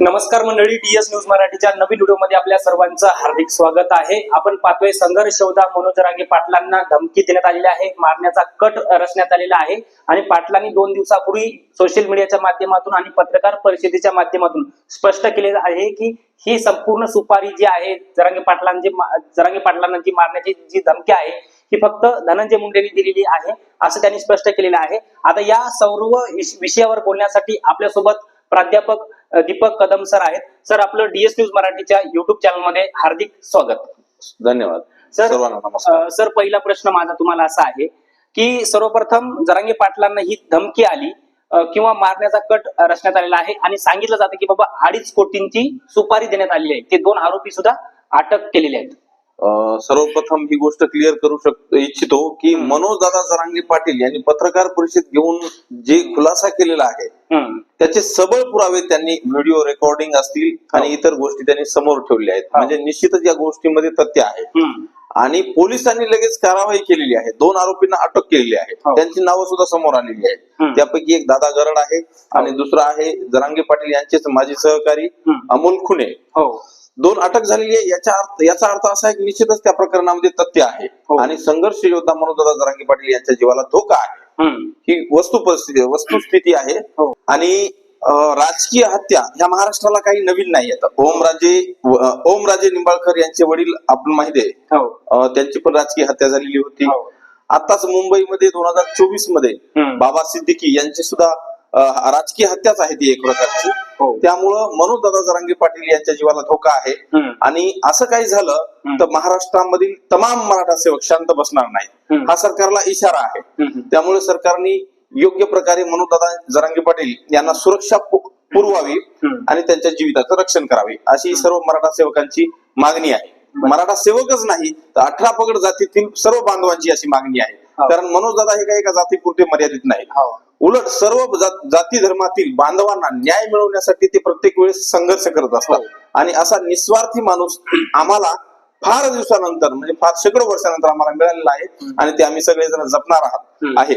नमस्कार मंडळी TS news मराठीच्या नवीन व्हिडिओमध्ये आपल्या सर्वांचं हार्दिक स्वागत आहे. आपण पाहतोय संघर्ष योद्धा मनोज रांगे पाटलांना धमकी देण्यात आलेली आहे मारण्याचा कट रचण्यात आलेला आहे आणि पाटलांनी दोन दिवसापूर्वी सोशल मीडियाच्या माध्यमातून आणि पत्रकार परिषदेच्या माध्यमातून स्पष्ट केले आहे की ही संपूर्ण सुपारी जी आहे जरांगे पाटलांची जरांगे पाटलांना जी मारण्याची जी धमकी आहे ही फक्त धनंजय मुंडेंनी दिलेली आहे असं त्यांनी स्पष्ट केलेलं आहे. आता या सर्व विषयावर बोलण्यासाठी आपल्यासोबत प्राध्यापक दीपक कदम सर आहेत. सर आपलं डीएस न्यूज मराठीच्या युट्यूब चॅनलमध्ये हार्दिक स्वागत. धन्यवाद. सर सर पहिला प्रश्न माझा तुम्हाला असा आहे की सर्वप्रथम जरांगे पाटलांना ही धमकी आली किंवा मारण्याचा कट रचण्यात आलेला आहे आणि सांगितलं जातं की बाबा अडीच कोटींची सुपारी देण्यात आलेली आहे. ते दोन आरोपी सुद्धा अटक केलेले आहेत. सर्वप्रथम ही गोष्ट क्लिअर करू शकतो इच्छितो की. मनोज दादा जरांगे पाटील यांनी पत्रकार परिषद घेऊन जे खुलासा केलेला आहे. त्याचे सबळ पुरावे त्यांनी व्हिडिओ रेकॉर्डिंग असतील आणि इतर गोष्टी त्यांनी समोर ठेवल्या आहेत हो. म्हणजे निश्चितच या गोष्टीमध्ये तथ्य आहे. आणि पोलिसांनी लगेच कारवाई केलेली आहे दोन आरोपींना अटक केलेली आहे हो. त्यांची नावं सुद्धा समोर आलेली आहेत. त्यापैकी एक दादा गरड आहे आणि दुसरा आहे जरांगे पाटील यांचेच माजी सहकारी. अमोल खुने हो दोन अटक झालेली आहे याचा अर्थ याचा अर्थ असा आहे की निश्चितच त्या प्रकरणामध्ये तथ्य आहे हो. आणि संघर्ष योद्धा मनोजदादा जरांगे पाटील यांच्या जीवाला धोका आहे. ही वस्तू परिस्थिती वस्तुस्थिती आहे हो. आणि राजकीय हत्या ह्या महाराष्ट्राला काही नवीन नाही आहेत ओमराजे ओमराजे निंबाळकर यांचे वडील आपण माहिती आहे हो त्यांची पण राजकीय हत्या झालेली होती हो. आताच मुंबईमध्ये दोन हजार चोवीसमध्ये. बाबा सिद्दीकी यांची सुद्धा राजकीय हत्याच आहे ती एक प्रकारची हो त्यामुळं मनोज दादा जरांगे पाटील यांच्या जीवाला धोका आहे. आणि असं काही झालं. तर महाराष्ट्रामधील तमाम मराठा सेवक शांत बसणार नाही. हा सरकारला इशारा आहे. त्यामुळे सरकारने योग्य प्रकारे मनोजदादा जरांगे पाटील यांना सुरक्षा पुरवावी. आणि त्यांच्या जीविताचं रक्षण करावे अशी सर्व मराठा सेवकांची मागणी आहे मराठा सेवकच नाही तर अठरा पगड जातीतील सर्व बांधवांची अशी मागणी आहे हो. कारण मनोजदादा हे काही एका जातीपुरते मर्यादित नाही हो उलट सर्व जाती धर्मातील बांधवांना न्याय मिळवण्यासाठी ते प्रत्येक वेळेस संघर्ष करत असतात हो. आणि असा निस्वार्थी माणूस आम्हाला फार दिवसानंतर म्हणजे फार शेकडो वर्षानंतर आम्हाला मिळालेला आहे आणि ते आम्ही सगळेजण जपणार आहात. आहे.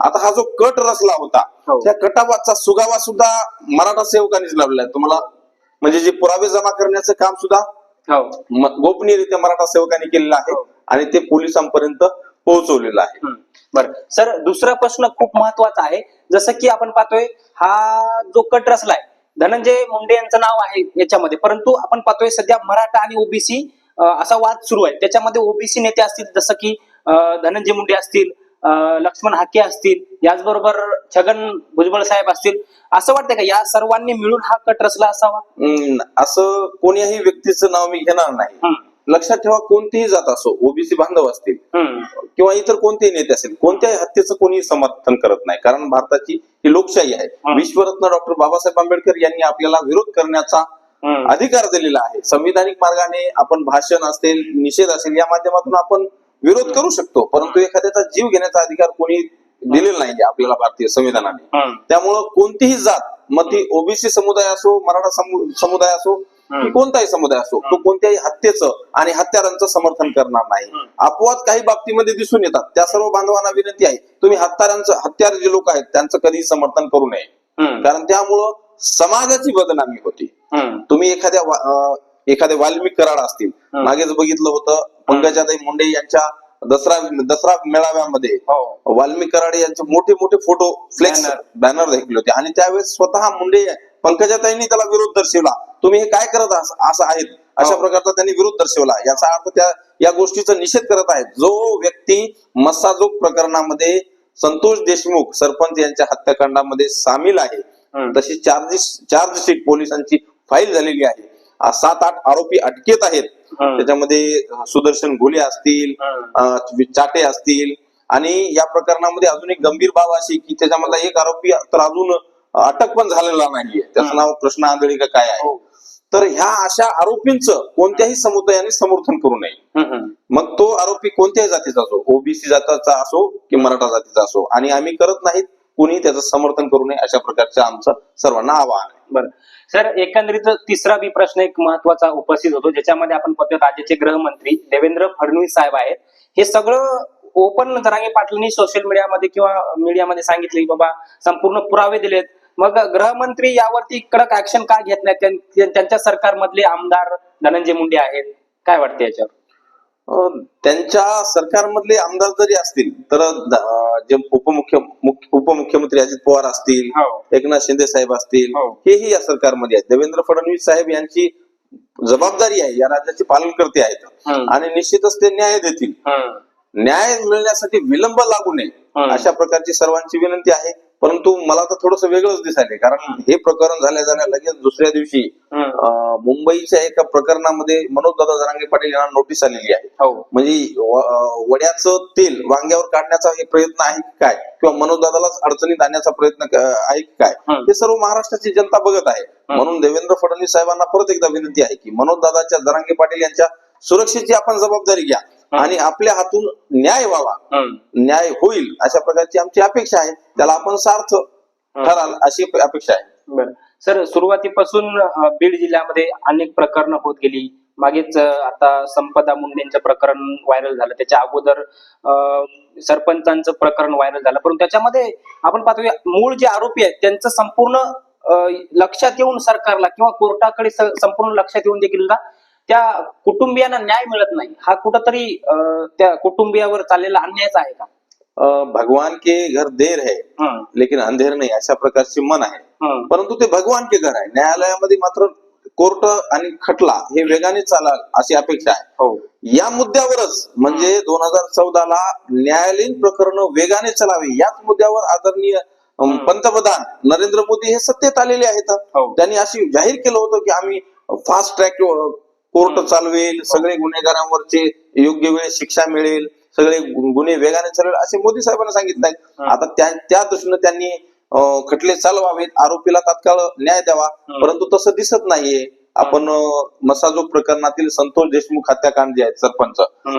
आता हा जो कट रचला होता हो. त्या कटावाचा सुगावा सुद्धा मराठा सेवकांनीच लावलेला आहे तुम्हाला म्हणजे जे पुरावे जमा करण्याचं काम सुद्धा हो गोपनीयरित्या मराठा सेवकांनी केलेलं आहे. आणि ते पोलिसांपर्यंत पोहोचवलेलं आहे. बरं. सर दुसरा प्रश्न खूप महत्त्वाचा आहे. जसं की आपण पाहतोय हा जो कट रचलाय धनंजय मुंडे यांचं नाव आहे याच्यामध्ये. परंतु आपण पाहतोय सध्या मराठा आणि ओबीसी असा वाद सुरू आहे. त्याच्यामध्ये ओबीसी नेते असतील जसं की धनंजय मुंडे असतील लक्ष्मण हाके असतील याचबरोबर छगन भुजबळ साहेब असतील. असं वाटतं का? या सर्वांनी मिळून हा कट रचला असावा? असं कोण्याही व्यक्तीचं नाव मी घेणार नाही. लक्षात ठेवा कोणतीही जात असो ओबीसी बांधव असतील. किंवा इतर कोणतेही नेते असेल कोणत्याही हत्येचं कोणीही समर्थन करत नाही कारण भारताची ही लोकशाही आहे. विश्वरत्न डॉक्टर बाबासाहेब आंबेडकर यांनी आपल्याला विरोध करण्याचा. अधिकार दिलेला आहे संविधानिक मार्गाने आपण भाषण असेल निषेध असेल या माध्यमातून आपण विरोध करू शकतो परंतु एखाद्याचा जीव घेण्याचा अधिकार कोणी दिलेला नाही आपल्याला भारतीय संविधानाने. त्यामुळं कोणतीही जात मग ती ओबीसी समुदाय असो मराठा समु- समुदाय असो कोणताही समुदाय असो तो कोणत्याही हत्येचं आणि हत्यारांचं समर्थन करणार नाही. अपवाद काही बाबतीमध्ये दिसून येतात त्या सर्व बांधवांना विनंती आहे तुम्ही हत्यारांचं हत्यार जे लोक आहेत त्यांचं कधीही समर्थन करू नये. कारण त्यामुळं समाजाची बदनामी होती. तुम्ही एखाद्या वा- अं, एखादे वाल्मिक कराड असतील. मागेच बघितलं होतं पंकजाताई मुंडे यांच्या दसरा दसरा मेळाव्यामध्ये हो वाल्मिक कराडे यांचे मोठे मोठे फोटो फ्लेक्स. बॅनर देखील होते आणि त्यावेळेस स्वतः मुंडे पंकजाताईंनी त्याला विरोध दर्शवला तुम्ही हे काय करत? असं आहेत अशा हो. प्रकारचा त्यांनी विरोध दर्शवला याचा अर्थ त्या या गोष्टीचा निषेध करत आहेत जो व्यक्ती मस्साजोग प्रकरणामध्ये संतोष देशमुख सरपंच यांच्या हत्याकांडामध्ये सामील आहे. तशी चार्जेस चार्जशीट पोलिसांची फाईल झालेली आहे सात आठ आरोपी अटकेत आहेत. त्याच्यामध्ये सुदर्शन घोले असतील चाटे असतील आणि या प्रकरणामध्ये अजून एक गंभीर बाब अशी की त्याच्यामधला एक आरोपी तर अजून अटक पण झालेला नाहीये त्याचं. नाव कृष्ण आंधळी काय आहे हो. तर ह्या अशा आरोपींचं कोणत्याही समुदायाने समर्थन करू नये. मग तो आरोपी कोणत्याही जातीचा असो ओबीसी जातीचा असो की मराठा जातीचा असो आणि आम्ही करत नाहीत कुणी त्याचं समर्थन करू नये अशा प्रकारचं आमचं सर्वांना आवाहन आहे. बरं. सर एकंदरीत तिसरा बी प्रश्न एक महत्त्वाचा उपस्थित होतो ज्याच्यामध्ये आपण पाहतो राज्याचे गृहमंत्री देवेंद्र फडणवीस साहेब आहेत. हे सगळं ओपन जरांगे पाटलांनी सोशल मीडियामध्ये किंवा मीडियामध्ये सांगितले की बाबा संपूर्ण पुरावे दिलेत. मग गृहमंत्री यावरती कडक ऍक्शन का घेत नाहीत त्यां- त्यांच्या सरकारमधले आमदार धनंजय मुंडे आहेत काय वाटतं याच्यावर त्यांच्या सरकारमधले आमदार जरी असतील तर जे उपमुख्य मुख्य- उपमुख्यमंत्री अजित पवार असतील हो. एकनाथ शिंदे साहेब असतील हो. हेही या सरकारमध्ये आहेत देवेंद्र फडणवीस साहेब यांची जबाबदारी आहे या राज्याचे पालनकर्ते आहेत हम्म. आणि निश्चितच ते न्याय देतील. न्याय मिळण्यासाठी विलंब लागू नये. अशा प्रकारची सर्वांची विनंती आहे परंतु मला तर थोडस वेगळंच दिसायले कारण हे. प्रकरण झाल्या झाल्या लगेच दुसऱ्या दिवशी मुंबईच्या एका प्रकरणामध्ये मनोज दादा जरांगे पाटील यांना नोटीस आलेली आहे. हो. म्हणजे वड्याचं तेल वांग्यावर काढण्याचा हे प्रयत्न आहे की काय? किंवा मनोज दादालाच अडचणीत आणण्याचा प्रयत्न आहे की काय. हे. सर्व महाराष्ट्राची जनता बघत आहे. म्हणून देवेंद्र फडणवीस साहेबांना परत एकदा विनंती आहे की मनोज दादाच्या जरांगे पाटील यांच्या सुरक्षेची आपण जबाबदारी घ्या. आणि आपल्या हातून न्याय व्हावा. न्याय होईल अशा प्रकारची आमची अपेक्षा आहे. त्याला आपण सार्थ ठराल अशी अपेक्षा आहे. सर सुरुवातीपासून बीड जिल्ह्यामध्ये अनेक प्रकरण होत गेली. मागेच आता संपदा मुंडेंचं प्रकरण व्हायरल झालं. त्याच्या अगोदर अं, सरपंचांचं प्रकरण व्हायरल झालं. परंतु त्याच्यामध्ये आपण पाहतो मूळ जे आरोपी आहेत त्यांचं संपूर्ण लक्षात येऊन सरकारला किंवा कोर्टाकडे संपूर्ण लक्षात येऊन देखील त्या कुटुंबियांना न्याय मिळत नाही. हा कुठंतरी त्या कुटुंबियावर चाललेला अन्यायच आहे का? भगवान के घर देर है लेकिन अंधेर नाही अशा प्रकारची मन आहे. परंतु ते भगवान के घर आहे. न्यायालयामध्ये मात्र कोर्ट आणि खटला हे वेगाने चालाल अशी अपेक्षा आहे. हो. या मुद्द्यावरच म्हणजे दोन हजार चौदाला न्यायालयीन प्रकरण वेगाने चलावे याच मुद्द्यावर आदरणीय पंतप्रधान नरेंद्र मोदी हे सत्तेत आलेले आहेत. हो. त्यांनी अशी जाहीर केलं होतं की आम्ही फास्ट ट्रॅक कोर्ट चालवेल सगळे गुन्हेगारांवरचे योग्य वेळेस शिक्षा मिळेल सगळे गुन्हे वेगाने चालवेल असे मोदी साहेबांना सांगितलंय हं. आता त्या त्या दृष्टीनं त्यांनी खटले चालवावेत आरोपीला तात्काळ न्याय द्यावा. परंतु तसं दिसत नाहीये आपण मसाजो प्रकरणातील संतोष देशमुख हत्याकांड जे आहेत सरपंच.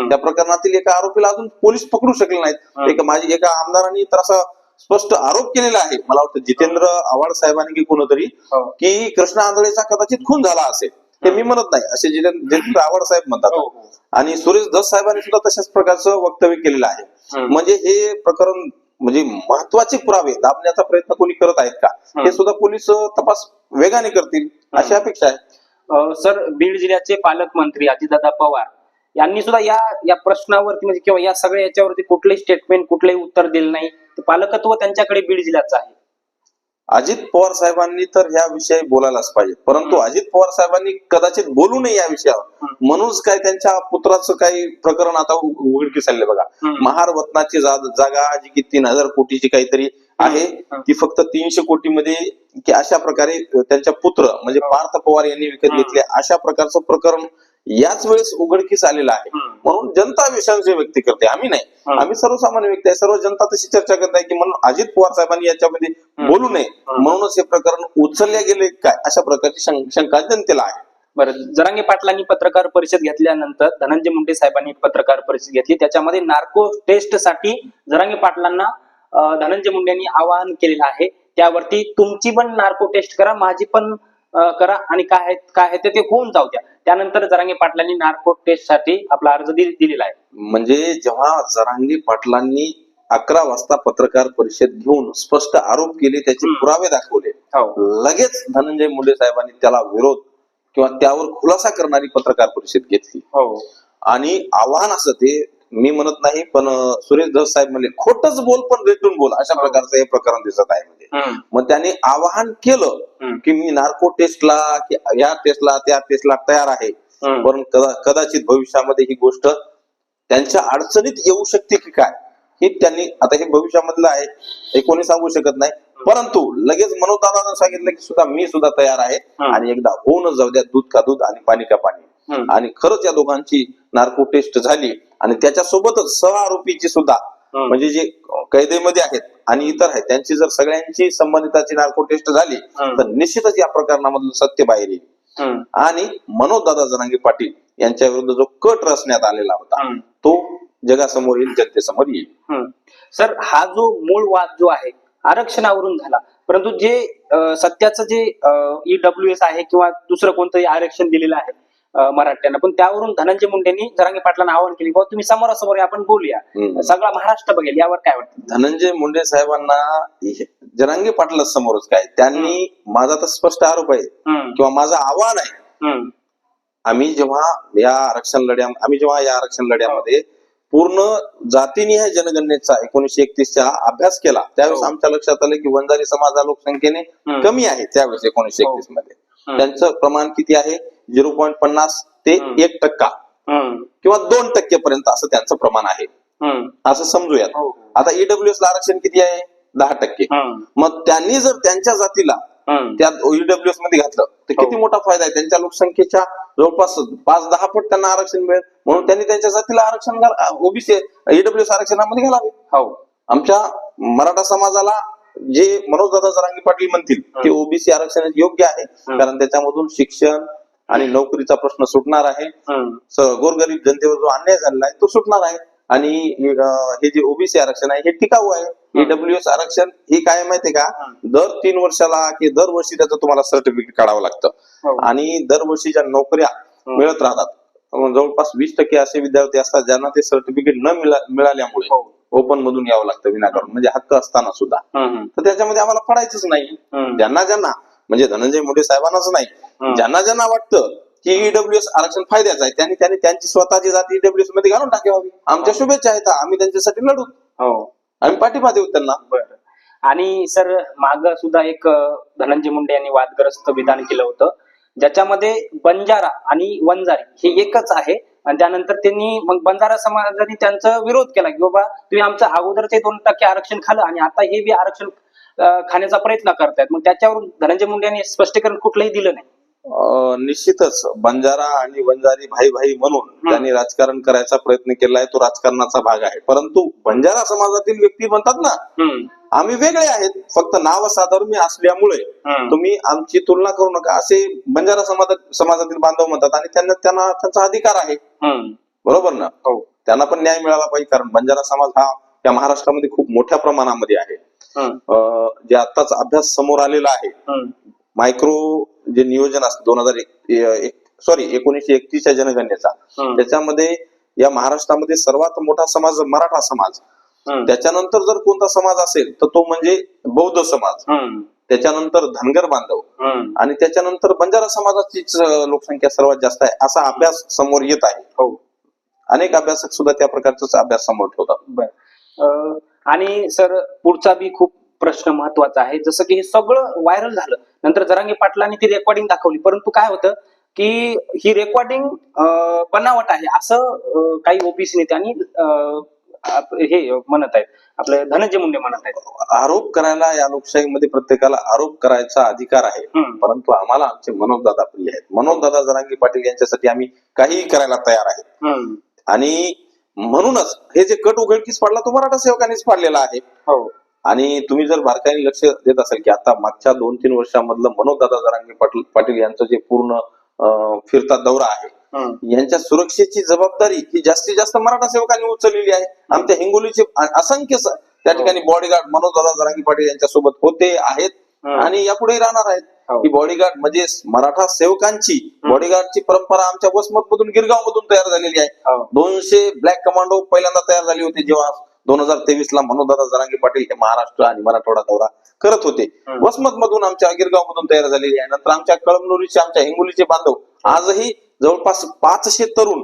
त्या प्रकरणातील एका आरोपीला अजून पोलीस पकडू शकले नाहीत. एक माझी एका आमदारांनी तर असा स्पष्ट आरोप केलेला आहे मला वाटतं जितेंद्र आव्हाड साहेबांनी की कोणतरी हो. की कृष्णा आंधळेचा कदाचित खून झाला असेल हे मी म्हणत नाही. असे जितेंद्र जितेंद्र आव्हाड साहेब हो, म्हणतात. हो. आणि सुरेश धस साहेबांनी सुद्धा तशाच प्रकारचं वक्तव्य केलेलं आहे. हं. म्हणजे हे प्रकरण म्हणजे महत्त्वाचे पुरावे दाबण्याचा प्रयत्न कोणी करत आहेत का? हं. हे सुद्धा पोलीस तपास वेगाने करतील अशी अपेक्षा आहे. सर बीड जिल्ह्याचे पालकमंत्री अजितदादा पवार यांनी सुद्धा या या प्रश्नावरती म्हणजे किंवा या सगळ्या याच्यावरती कुठलेही स्टेटमेंट कुठलंही उत्तर दिलं नाही. पालकत्व त्यांच्याकडे बीड जिल्ह्याचं आहे. अजित पवार साहेबांनी तर ह्या विषयी बोलायलाच पाहिजे परंतु हं. अजित पवार साहेबांनी कदाचित बोलू नये या विषयावर हं. म्हणूनच काय त्यांच्या पुत्राचं काही प्रकरण आता उघडकीस आले बघा हं. महार वतनाची जागा जी की तीन हजार कोटीची काहीतरी आहे हं. ती फक्त तीनशे कोटी मध्ये की अशा प्रकारे त्यांच्या पुत्र म्हणजे पार्थ पवार यांनी विकत हं. घेतले अशा प्रकारचं प्रकरण याच वेळेस उघडकीस आलेलं आहे. म्हणून जनता विषयांची व्यक्ती करते. आम्ही नाही. आम्ही सर्वसामान्य व्यक्ती आहे. सर्व जनता तशी चर्चा करत आहे की म्हणून अजित पवार साहेबांनी याच्यामध्ये. बोलू नये. म्हणूनच हे प्रकरण उचलल्या गेले काय? अशा प्रकारची शंका जनतेला आहे. बरं जरांगे पाटलांनी पत्रकार परिषद घेतल्यानंतर धनंजय मुंडे साहेबांनी पत्रकार परिषद घेतली. त्याच्यामध्ये नार्को टेस्टसाठी जरांगे पाटलांना धनंजय मुंडेंनी आवाहन केलेलं आहे. त्यावरती तुमची पण नार्को टेस्ट करा माझी पण करा. आणि काय काय आहे ते होऊन जाऊ द्या. त्यानंतर जरांगे पाटलांनी नार्को टेस्टसाठी आपला अर्ज दिलेला आहे. म्हणजे जेव्हा जरांगी पाटलांनी अकरा वाजता पत्रकार परिषद घेऊन स्पष्ट आरोप केले त्याचे हं. पुरावे दाखवले हो. लगेच धनंजय मुंडे साहेबांनी त्याला विरोध किंवा त्यावर खुलासा करणारी पत्रकार परिषद घेतली. हो. आणि आव्हान असं ते मी म्हणत नाही पण सुरेश धस साहेब म्हणले खोटच बोल पण रेटून बोल अशा प्रकारचं हे प्रकरण दिसत आहे. मग त्यांनी आवाहन केलं. की मी नार्को टेस्टला की या टेस्टला त्या टेस्टला तयार आहे. पण कदा- कदाचित भविष्यामध्ये ही गोष्ट त्यांच्या अडचणीत येऊ शकते की काय हे त्यांनी आता हे भविष्यामधलं आहे हे कोणी सांगू शकत नाही परंतु लगेच मनोदानानं सांगितलं की सुद्धा मी सुद्धा तयार आहे. आणि एकदा होऊनच जाऊ द्या दूध का दूध आणि पाणी का पाणी. आणि खरंच या दोघांची नार्को टेस्ट झाली आणि त्याच्यासोबतच सह आरोपीची सुद्धा. म्हणजे जे कैदेमध्ये आहेत आणि इतर आहेत त्यांची जर सगळ्यांची संबंधिताची नार्को टेस्ट झाली. तर निश्चितच या प्रकरणामधलं सत्य बाहेर येईल. आणि मनोजदादा जनांगे पाटील यांच्या विरुद्ध जो कट रचण्यात आलेला होता. तो जगासमोर येईल जनतेसमोर येईल. सर हा जो मूळ वाद जो आहे आरक्षणावरून झाला परंतु जे अं, सध्याचं जे ईडब्ल्यू एस आहे किंवा दुसरं कोणतंही आरक्षण दिलेलं आहे मराठ्यांना. पण त्यावरून धनंजय मुंडेंनी जरांगे पाटलांना आवाहन केले बाबा तुम्ही समोरासमोर आपण बोलूया. सगळा महाराष्ट्र बघेल यावर काय वाटतं? धनंजय मुंडे साहेबांना हे- जरांगे पाटील समोरच काय? त्यांनी माझा तर स्पष्ट आरोप आहे. किंवा माझं आव्हान आहे. आम्ही जेव्हा या आरक्षण लढ्या आम्ही जेव्हा या आरक्षण लढ्यामध्ये पूर्ण जातीनिहाय जनगणनेचा एकोणीशे एकतीसचा अभ्यास केला त्यावेळेस हो. आमच्या लक्षात आलं की वंजारी समाज हा लोकसंख्येने. कमी आहे त्यावेळेस एकोणीशे हो. एकतीसमध्ये. त्यांचं प्रमाण किती आहे? झिरो पॉईंट पन्नास ते. एक टक्का. किंवा दोन टक्केपर्यंत असं त्यांचं प्रमाण आहे. असं समजूयात. हो. आता ईडब्ल्यूएस ला आरक्षण किती आहे? दहा टक्के. मग त्यांनी जर त्यांच्या जातीला त्या ईडब्ल्यूएसमध्ये घातलं तर हो. किती मोठा फायदा आहे? त्यांच्या लोकसंख्येच्या जवळपास पाच दहा पट त्यांना आरक्षण मिळेल. म्हणून त्यांनी त्यांच्या जातीला आरक्षण ओबीसी ईडब्ल्यूएस आरक्षणामध्ये घालावे. हो. आमच्या मराठा समाजाला जे मनोजदादा जरांगी पाटील म्हणतील ते ओबीसी आरक्षण योग्य आहे. कारण त्याच्यामधून शिक्षण आणि नोकरीचा प्रश्न सुटणार आहे. गोरगरीब जनतेवर जो अन्याय झालेला आहे तो सुटणार आहे. आणि हे जे ओबीसी आरक्षण आहे हे टिकाऊ आहे. ईडब्ल्यूएस आरक्षण हे काय माहितीये का? दर तीन वर्षाला की दरवर्षी त्याचं तुम्हाला सर्टिफिकेट काढावं लागतं. हो. आणि दरवर्षीच्या नोकऱ्या मिळत राहतात जवळपास वीस टक्के असे विद्यार्थी असतात ज्यांना ते सर्टिफिकेट न मिळा- मिळाल्यामुळे हो. ओपन मधून यावं लागतं विनाकारण. म्हणजे हक्क असताना सुद्धा. तर त्याच्यामध्ये आम्हाला पडायचंच नाही. ज्यांना ज्यांना म्हणजे धनंजय मुंडे साहेबांनाच नाही. ज्यांना ज्यांना वाटतं की ईडब्ल्यूएस आरक्षण फायद्याचं आहे त्यांनी त्यांनी त्यांची स्वतःची जाती ईडब्ल्यूएसमध्ये घालून टाकावी. आमच्या शुभेच्छा आहेत आम्ही त्यांच्यासाठी लढू. हो. आम्ही पाठिंबा देऊ त्यांना. आणि सर माग सुद्धा एक धनंजय मुंडे यांनी वादग्रस्त विधान केलं होतं. ज्याच्यामध्ये बंजारा आणि वंजारी हे एकच आहे. आणि त्यानंतर त्यांनी मग बंजारा समाजाने त्यांचा विरोध केला की बाबा तुम्ही आमचं अगोदरचे दोन टक्के आरक्षण खाल्लं आणि आता हे बी आरक्षण खाण्याचा प्रयत्न करतायत. मग त्याच्यावर धनंजय मुंडे यांनी स्पष्टीकरण कुठलंही दिलं नाही. निश्चितच. बंजारा आणि वंजारी भाई भाई म्हणून त्यांनी राजकारण करायचा प्रयत्न केलाय. तो राजकारणाचा भाग आहे. परंतु बंजारा समाजातील व्यक्ती म्हणतात ना आम्ही वेगळे आहेत. फक्त नाव साधर्म्य असल्यामुळे. तुम्ही आमची तुलना करू नका. असे बंजारा समाज समाजातील बांधव म्हणतात आणि त्यांना त्यांना त्यांचा अधिकार आहे. बरोबर ना? हो. त्यांना पण न्याय मिळाला पाहिजे. कारण बंजारा समाज हा या महाराष्ट्रामध्ये खूप मोठ्या प्रमाणामध्ये आहे. जे आताच अभ्यास समोर आलेला आहे. मायक्रो जे नियोजन असतं दोन हजार एक सॉरी एकोणीशे एकतीसच्या जनगणनेचा. त्याच्यामध्ये या महाराष्ट्रामध्ये सर्वात मोठा समाज मराठा समाज. त्याच्यानंतर जर कोणता समाज असेल तर तो म्हणजे बौद्ध समाज. त्याच्यानंतर धनगर बांधव. आणि त्याच्यानंतर बंजारा समाजाचीच लोकसंख्या सर्वात जास्त आहे असा अभ्यास समोर येत आहे. हो. अनेक अभ्यासक सुद्धा त्या प्रकारचाच अभ्यास समोर ठेवतात. आणि सर पुढचा बी खूप प्रश्न महत्त्वाचा आहे. जसं की हे सगळं व्हायरल झालं. नंतर जरांगे पाटलांनी ती रेकॉर्डिंग दाखवली. परंतु काय होतं की ही रेकॉर्डिंग बनावट आहे. असं काही ओबीसी नेत्यांनी हे म्हणत आहेत. आपले धनंजय मुंडे म्हणत आहेत. आरोप करायला या लोकशाहीमध्ये प्रत्येकाला आरोप करायचा अधिकार आहे. परंतु आम्हाला आमचे मनोजदादा प्रिय आहेत. मनोजदादा जरांगी पाटील यांच्यासाठी आम्ही काहीही करायला तयार आहे. आणि म्हणूनच हे जे कट उघडकीस पडला तो मराठा सेवकांनीच पाडलेला आहे. हो. आणि तुम्ही जर बारकाईने लक्ष देत असाल की आता मागच्या दोन तीन वर्षामधलं मनोजदादा जरांगे पाटील पाटील यांचं जे पूर्ण फिरता दौरा आहे. यांच्या सुरक्षेची जबाबदारी ही जास्तीत जास्त मराठा सेवकांनी उचललेली आहे. आमच्या हिंगोलीचे असंख्य त्या ठिकाणी बॉडीगार्ड मनोजदादा जरांगी पाटील यांच्या सोबत होते आहेत. आणि यापुढे राहणार आहेत. हो. ही बॉडीगार्ड म्हणजे मराठा सेवकांची बॉडीगार्डची परंपरा आमच्या वसमत मधून गिरगाव मधून तयार झालेली आहे हो. दोनशे ब्लॅक कमांडो पहिल्यांदा तयार झाली होती जेव्हा दोन हजार तेवीस ला मनोजदादा जरांगे पाटील हे महाराष्ट्र आणि मराठवाडा दौरा करत होते. वसमत मधून आमच्या गिरगाव मधून तयार झालेली आहे नंतर आमच्या कळमनुरीचे आमच्या हिंगोलीचे बांधव आजही जवळपास पाचशे तरुण.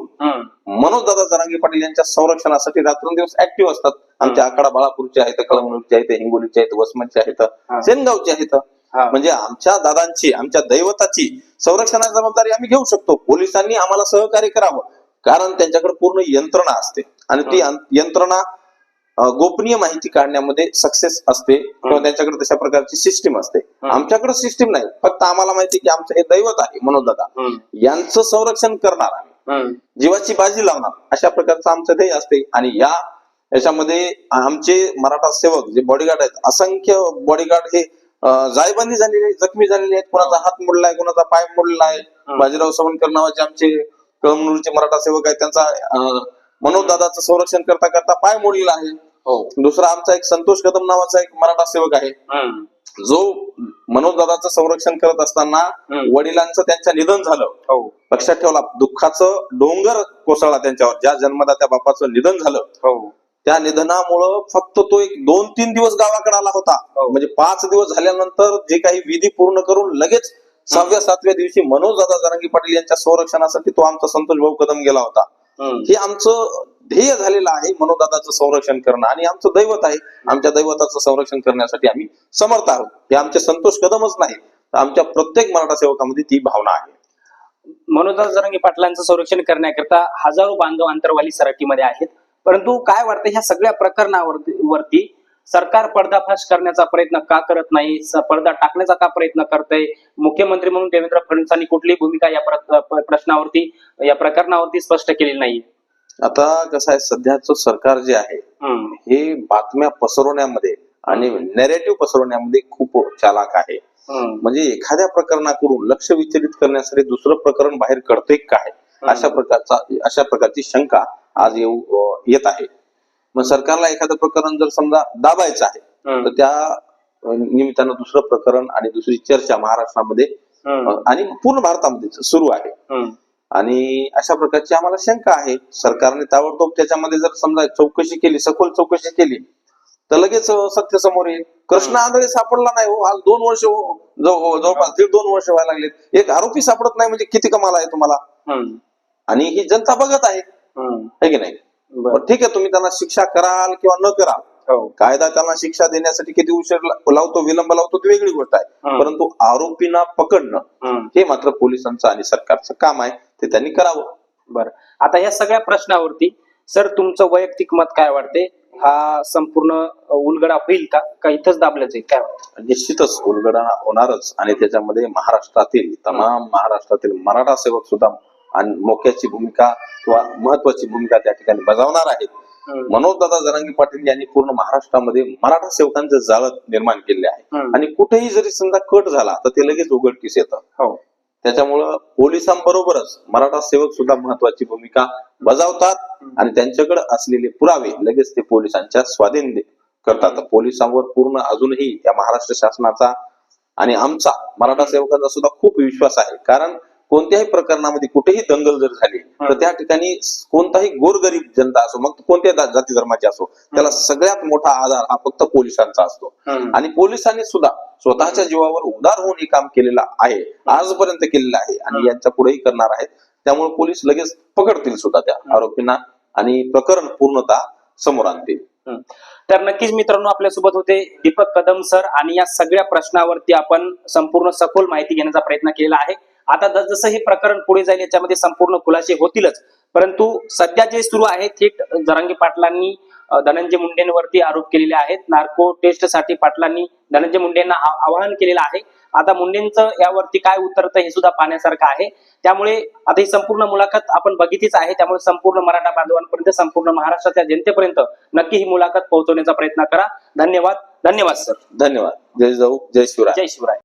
मनोजदादा जरांगे पाटील यांच्या संरक्षणासाठी रात्रंदिवस ऍक्टिव्ह असतात आमच्या आकडा बाळापूरचे आहेत कळमनुरीचे आहेत हिंगोलीचे आहेत वसमतचे आहेत सेनगावचे आहेत. म्हणजे आमच्या दादांची आमच्या दैवताची संरक्षणाची जबाबदारी आम्ही घेऊ शकतो. पोलिसांनी आम्हाला सहकार्य करावं. कारण त्यांच्याकडे पूर्ण यंत्रणा असते. आणि ती यंत्रणा गोपनीय माहिती काढण्यामध्ये सक्सेस असते. किंवा त्यांच्याकडे तशा प्रकारची सिस्टीम असते. आमच्याकडे सिस्टीम नाही. फक्त आम्हाला माहिती की आमचं हे दैवत आहे मनोजदादा हम्म. यांचं संरक्षण करणार आम्ही. जीवाची बाजी लावणार. अशा प्रकारचं आमचं ध्येय असते. आणि या याच्यामध्ये आमचे मराठा सेवक जे बॉडीगार्ड आहेत असंख्य बॉडीगार्ड हे जायबंदी झालेले जखमी झालेले आहेत. कोणाचा हात मोडलाय कोणाचा पाय मोडला आहे बाजीराव सवणकर नावाचे आमचे कळमनुरीचे मराठा सेवक आहेत. त्यांचा मनोजदादाचं संरक्षण करता करता पाय मोडलेला आहे. हो. दुसरा आमचा एक संतोष कदम नावाचा एक मराठा सेवक आहे. जो मनोजदादाचं संरक्षण करत असताना. वडिलांचं त्यांच्या निधन झालं. हो. लक्षात ठेवला दुःखाचं डोंगर कोसळला त्यांच्यावर. ज्या जन्मदात्या बापाचं निधन झालं. हो. त्या निधनामुळं फक्त तो एक दोन तीन दिवस गावाकडे आला होता. हो. म्हणजे पाच दिवस झाल्यानंतर जे काही विधी पूर्ण करून लगेच सहाव्या सातव्या दिवशी मनोज दादा जरांगी पाटील यांच्या संरक्षणासाठी तो आमचा संतोष भाऊ कदम गेला होता. हे आमचं ध्येय झालेलं आहे मनोदादाचं संरक्षण करणं आणि आमचं दैवत आहे. आमच्या दैवताचं संरक्षण करण्यासाठी आम्ही समर्थ आहोत. हे आमचे संतोष कदमच नाही. तर आमच्या प्रत्येक मराठा सेवकामध्ये ती भावना आहे. मनोज जरंगे पाटलांचं संरक्षण करण्याकरता हजारो बांधव अंतरवाली सराटीमध्ये आहेत. परंतु काय वाटतं ह्या सगळ्या प्रकरणावरती वरती सरकार पर्दाफाश करण्याचा प्रयत्न का करत नाही? पडदा टाकण्याचा का प्रयत्न करतंय? मुख्यमंत्री म्हणून देवेंद्र फडणवीसांनी कुठली भूमिका या प्रश्नावरती या प्रकरणावरती स्पष्ट केलेली नाही. आता कसं आहे सध्याचं सरकार जे आहे. हे बातम्या पसरवण्यामध्ये आणि नेरेटिव्ह पसरवण्यामध्ये खूप चालाक आहे. म्हणजे एखाद्या प्रकरणाकडून लक्ष विचलित करण्यासाठी दुसरं प्रकरण बाहेर घडतंय काय? अशा प्रकारचा अशा प्रकारची शंका आज येऊ येत आहे. मग सरकारला एखादं प्रकरण जर समजा दाबायचं आहे. तर त्या निमित्तानं दुसरं प्रकरण आणि दुसरी चर्चा महाराष्ट्रामध्ये आणि पूर्ण भारतामध्ये सुरू आहे. आणि अशा प्रकारची आम्हाला शंका आहे. सरकारने ताबडतोब त्याच्यामध्ये जर समजा चौकशी केली सखोल चौकशी केली तर लगेच सत्य समोर येईल. कृष्ण आंधळे सापडला नाही हो. आज दोन वर्ष हो- जवळ- जवळपास दीड दोन वर्ष व्हायला लागलेत. एक आरोपी सापडत नाही म्हणजे किती कमाल आहे तुम्हाला. आणि ही जनता बघत आहे. हम्म. है की नाही? ठीक आहे तुम्ही त्यांना शिक्षा कराल किंवा न कराल हो. कायदा त्यांना शिक्षा देण्यासाठी किती उशीर लावतो विलंब लावतो ती वेगळी गोष्ट आहे. परंतु आरोपींना पकडणं. हे. मात्र पोलिसांचं आणि सरकारचं काम आहे ते त्यांनी करावं. बरं. आता या सगळ्या प्रश्नावरती सर तुमचं वैयक्तिक मत काय वाटते? हा संपूर्ण उलगडा होईल का? का इथंच दाबलं जाईल? काय निश्चितच उलगडा होणारच. आणि त्याच्यामध्ये महाराष्ट्रातील तमाम महाराष्ट्रातील मराठा सेवक सुद्धा आणि मोक्याची भूमिका किंवा महत्वाची भूमिका त्या ठिकाणी बजावणार आहेत. मनोजदादा जरांगी पाटील यांनी पूर्ण महाराष्ट्रामध्ये मराठा सेवकांचं जाळं निर्माण केले आहे. आणि कुठेही जरी समजा कट झाला तर ते लगेच उघडकीस येतं. हो. त्याच्यामुळं पोलिसांबरोबरच मराठा सेवक सुद्धा महत्वाची भूमिका बजावतात आणि त्यांच्याकडे असलेले पुरावे लगेच ते पोलिसांच्या स्वाधीन करतात. पोलिसांवर पूर्ण अजूनही या महाराष्ट्र शासनाचा आणि आमचा मराठा सेवकांचा सुद्धा खूप विश्वास आहे. कारण कोणत्याही प्रकरणामध्ये कुठेही दंगल जर झाली तर त्या ठिकाणी कोणताही गोरगरीब जनता असो मग कोणत्या जाती धर्माची असो त्याला सगळ्यात मोठा आधार हा फक्त पोलिसांचा असतो. आणि पोलिसांनी सुद्धा स्वतःच्या जीवावर उदार होऊन हे काम केलेलं आहे आजपर्यंत केलेलं आहे आणि यांच्या पुढेही करणार आहेत. त्यामुळे पोलीस लगेच पकडतील सुद्धा त्या आरोपींना आणि प्रकरण पूर्णतः समोर आणतील. तर नक्कीच मित्रांनो आपल्यासोबत होते दीपक कदम सर आणि या सगळ्या प्रश्नावरती आपण संपूर्ण सखोल माहिती घेण्याचा प्रयत्न केला आहे. आता जसं हे प्रकरण पुढे जाईल याच्यामध्ये संपूर्ण खुलासे होतीलच. परंतु सध्या जे सुरू आहे थेट जरांगी पाटलांनी धनंजय मुंडेंवरती आरोप केलेले आहेत. नार्को टेस्टसाठी पाटलांनी धनंजय मुंडेंना आवाहन केलेलं आहे. आता मुंडेंचं यावरती काय उतरतं हे सुद्धा पाहण्यासारखं आहे. त्यामुळे आता ही संपूर्ण मुलाखत आपण बघितलीच आहे. त्यामुळे संपूर्ण मराठा बांधवांपर्यंत संपूर्ण महाराष्ट्राच्या जनतेपर्यंत नक्की ही मुलाखत पोहोचवण्याचा प्रयत्न करा. धन्यवाद. धन्यवाद सर. धन्यवाद. जय जाऊ जय शिवराय. जय शिवराय.